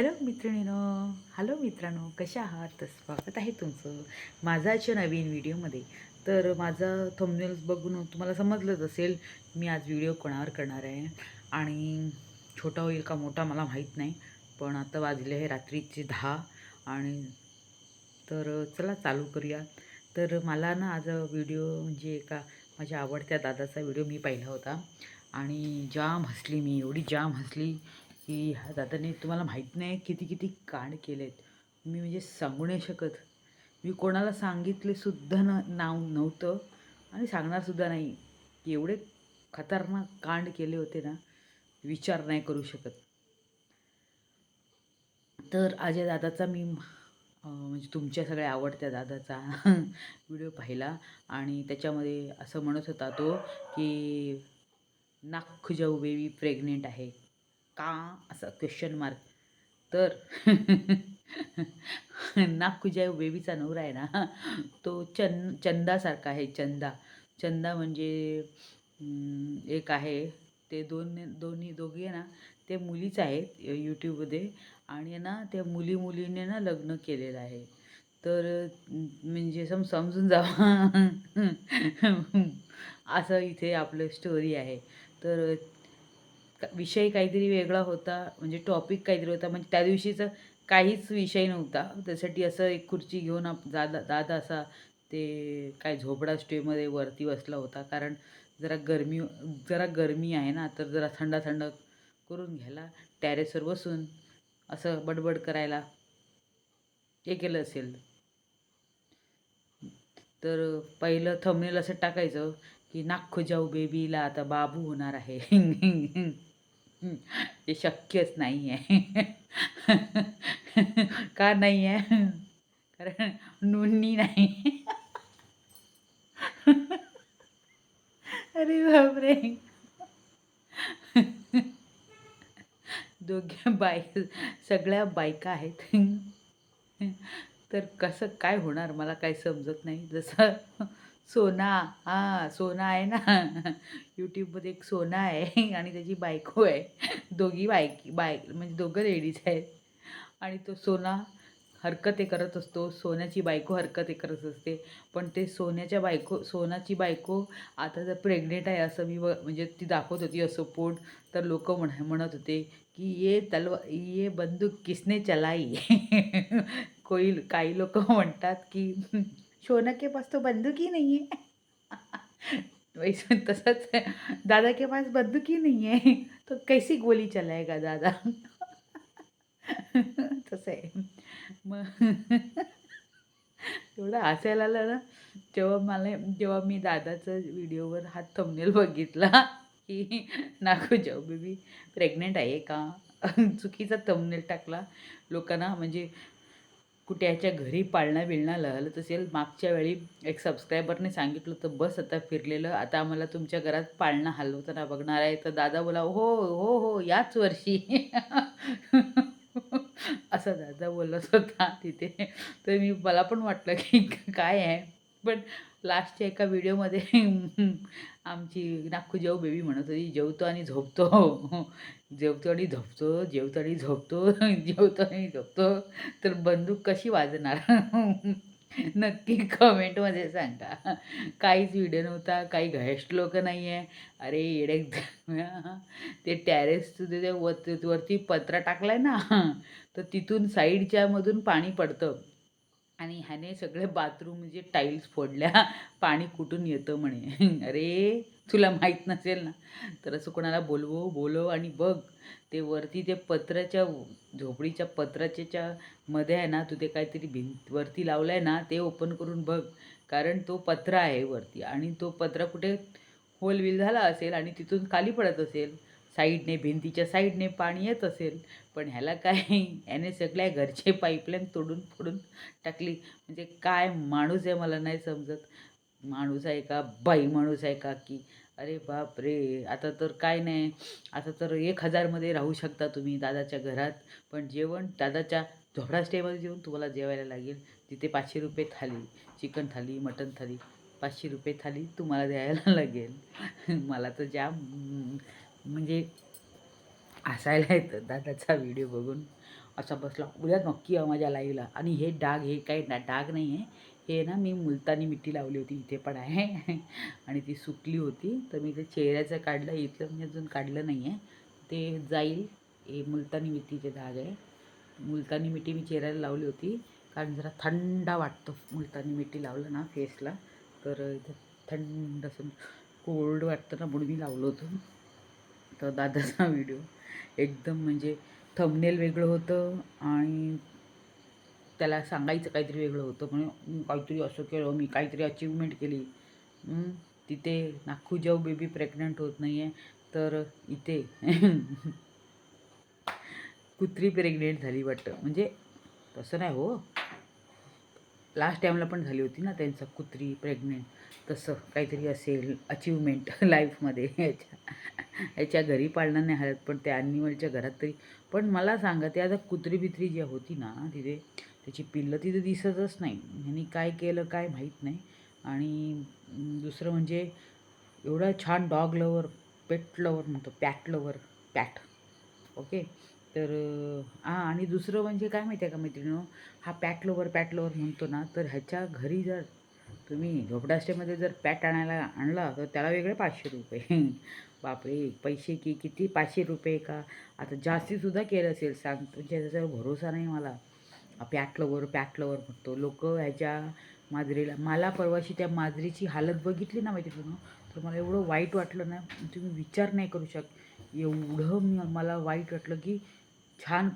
Hello मित्रिणीनो hello मित्रांनो. कशा आहात? तर स्वागत आहे तुमचं माझाच्या नवीन व्हिडिओमध्ये. तर माझा थंबनेल्स बघून तुम्हाला समजलंच असेल मी आज व्हिडिओ कोणावर करणार आहे? आणि छोटा होईल का मोठा मला माहीत नाही पण आता वाजले आहे रात्रीचे दहा आणि तर चला चालू करूया. तर मला ना आज व्हिडिओ म्हणजे एका माझ्या आवडत्या दादाचा व्हिडिओ मी पाहिला होता. आणि जाम हसली मी एवढी जाम हसली. की ह्या दादाने तुम्हाला माहीत नाही किती किती कांड केलेत. मी म्हणजे सांगू नाही शकत. मी कोणाला सांगितलेसुद्धा न नाव नव्हतं आणि सांगणारसुद्धा नाही. की एवढे खतरनाक कांड केले होते ना विचार नाही करू शकत. तर अजय दादाचा मी म्हणजे तुमच्या सगळ्या आवडत्या दादाचा व्हिडिओ पाहिला. आणि त्याच्यामध्ये असं म्हणत होता तो की नाख जाऊ बेबी प्रेग्नेंट आहे. का असा क्वेश्चन मार्क तर नागकुजा बेबीचा नवरा आहे ना तो चंद चंदासारखा आहे चंदा. चंदा म्हणजे एक आहे. ते दोन दोन्ही दोघी आहे ना ते मुलीच आहेत यूट्यूबमध्ये आणि आहे ना त्या मुली मुलीने ना लग्न केलेलं आहे. तर म्हणजे सम समजून जावा. असं इथे आपलं स्टोरी आहे. तर विषय काहीतरी वेगळा होता म्हणजे टॉपिक काहीतरी होता म्हणजे त्या दिवशीचा काहीच विषय नव्हता. त्यासाठी असं एक खुर्ची घेऊन आप दादा दादा असा ते काय झोपडा स्टेमध्ये वरती बसला होता. कारण जरा गरमी जरा गरमी आहे ना तर जरा थंड थंड करून घ्यायला टॅरेसवर बसून असं बडबड करायला हे केलं असेल. तर पहिलं थंबनेल असं टाकायचं. की नाख जाऊ बेबीला आता बाबू होणार आहे. हे शक्यच नाही आहे का नाही आहे कारण नोंदणी नाही. अरे बापरे. दोघे बाय सगळ्या बायका आहेत. तर कसं काय होणार? मला काय समजत नाही. जसं सोना. हां सोना आहे ना. यूट्यूबमध्ये एक सोना आहे आणि त्याची बायको आहे. दोघी बायकी बाय म्हणजे दोघं लेडीज आहेत. आणि तो सोना हरकते करत असतो. सोन्याची बायको हरकते करत असते. पण ते सोन्याच्या बायको सोनाची बायको आता जर प्रेग्नेंट आहे असं मी म्हणजे ती दाखवत होती असं पोट तर लोक म्हण म्हणत होते की ये तलवा ये बंदूक किसने चलाई? कोई काही लोक म्हणतात की शोनक के पास तो बंदूक ही नहीं है। वैसे तसंच है, दादा के पास बंदूक ही नहीं है। तो कैसी गोली चलाएगा दादा? तसं आहे मग एवढं हसायला आलं ना। जेव्हा मला जेव्हा मी दादाचं व्हिडिओवर हा थंबनेल बघितला की नागू जाऊ बेबी प्रेग्नेंट आहे का? चुकीचा थंबनेल टाकला. लोकांना म्हणजे कुठे याच्या घरी पाळणा बिळणा लहलत असेल मागच्या वेळी एक सबस्क्रायबरने सांगितलं तर बस आता फिरलेलं आता आम्हाला तुमच्या घरात पाळणा हलवताना बघणार आहे. तर दादा बोला हो हो हो याच वर्षी. असं दादा बोलत होता तिथे. तर मी मला पण वाटलं की काय आहे? पण लास्टच्या एका व्हिडिओमध्ये आमची नाखू जेव बेबी म्हणत होती जेवतो आणि झोपतो. जेवतो आणि झोपतो जेवतो आणि झोपतो जेवतो आणि झोपतो. तर बंदूक कशी वाजणार? नक्की कमेंटमध्ये सांगा. काहीच व्हिडिओ नव्हता काही घायस्ट लोक नाही आहे अरे येडे ते टॅरेस ते वरती वरती पत्रा टाकलाय ना तर तिथून साईडच्या मधून पाणी पडतं. आणि ह्याने सगळे बाथरूम म्हणजे टाईल्स फोडल्या पाणी कुठून येतं म्हणे? अरे तुला माहीत नसेल ना? तर असं कोणाला बोलवो बोलव आणि बघ. ते वरती ते पत्राच्या झोपडीच्या पत्राच्याच्या मध्ये आहे ना तू ते काहीतरी भिंत वरती लावलं आहे ना ते ओपन करून बघ. कारण तो पत्रा आहे वरती आणि तो पत्रा कुठे होल विल झाला असेल आणि तिथून खाली पडत असेल. साईडने भिंतीच्या साईडने पाणी येत असेल. पण ह्याला काय ह्याने सगळ्या घरचे पाईपलाईन तोडून फोडून टाकली. म्हणजे काय माणूस आहे मला नाही समजत. माणूस आहे का? बाई माणूस आहे का की? अरे बाप रे आता तर काय नाही. आता तर एक हजारमध्ये राहू शकता तुम्ही दादाच्या घरात. पण जेवण दादाच्या झोपडा स्टेमध्ये जेवून तुम्हाला जेवायला लागेल. तिथे पाचशे रुपये थाली चिकन थाली मटन थाली पाचशे रुपये थाली तुम्हाला द्यायला लागेल. मला तर जाम म्हणजे हसायला येतं दादाचा व्हिडिओ बघून. असा बसला. उद्या नक्की माझ्या लाईव्हला. आणि हे डाग हे काही ना डाग नाही आहे. हे ना मी मुलतानी मिट्टी लावली होती. इथे पण आहे. आणि ती सुकली होती. तर मी ते चेहऱ्याचं काढलं. इथलं मी अजून काढलं नाही आहे. ते जाईल. हे मुलतानी मिट्टीचे डाग आहे. मुलतानी मिठी मी चेहऱ्याला लावली होती. कारण जरा थंडा वाटतो मुलतानी मिठी लावलं ना फेसला तर थंड असं कोल्ड वाटतं ना म्हणून मी लावलं होतं. तर दादाचा व्हिडिओ एकदम म्हणजे थंबनेल वेगळं होतं आणि त्याला सांगायचं काहीतरी वेगळं होतं. म्हणून काहीतरी असं केलं मी काहीतरी अचिव्हमेंट केली. तिथे नाखूजाऊ बेबी प्रेग्नंट होत नाही आहे तर इथे कुत्री प्रेग्नेंट झाली वाटतं. म्हणजे तसं नाही हो. लास्ट टाईमला पण झाली होती ना त्यांचं कुत्री प्रेग्नेंट तसं काहीतरी असेल अचिव्हमेंट लाईफमध्ये याच्या याच्या घरी पाळणं नाही हलत पण त्या ॲनिमलच्या घरात तरी. पण मला सांगा ते आता कुत्री बित्री जी होती ना तिथे त्याची पिल्लं तिथे दिसतच नाही. ह्यांनी काय केलं काय माहीत नाही. आणि दुसरं म्हणजे एवढा छान डॉग लवर पेट लवर म्हणतो पॅट लवर पॅट ओके तर हां आणि दुसरं म्हणजे काय माहिती आहे का मैत्रिणीनो? हा पॅटलोवर पॅटलोवर पॅट लवर म्हणतो ना तर ह्याच्या घरी जर तुम्ही झोपडास्टेमध्ये जर पॅट आणायला आणला तर त्याला वेगळे पाचशे रुपये. बापरे! पैसे की किती? पाचशे रुपये का? आता जास्तीसुद्धा केलं असेल सांग तुमच्या म्हणजे त्याच्यावर भरोसा नाही मला. पॅटलोवर पॅटलोवर पॅट लवर म्हणतो. लोक ह्याच्या माजरीला मला परवाशी त्या माजरीची हालत बघितली ना माहिती तुम्ही तर मला एवढं वाईट वाटलं ना तुम्ही विचार नाही करू शकत एवढं मला वाईट वाटलं की छान करून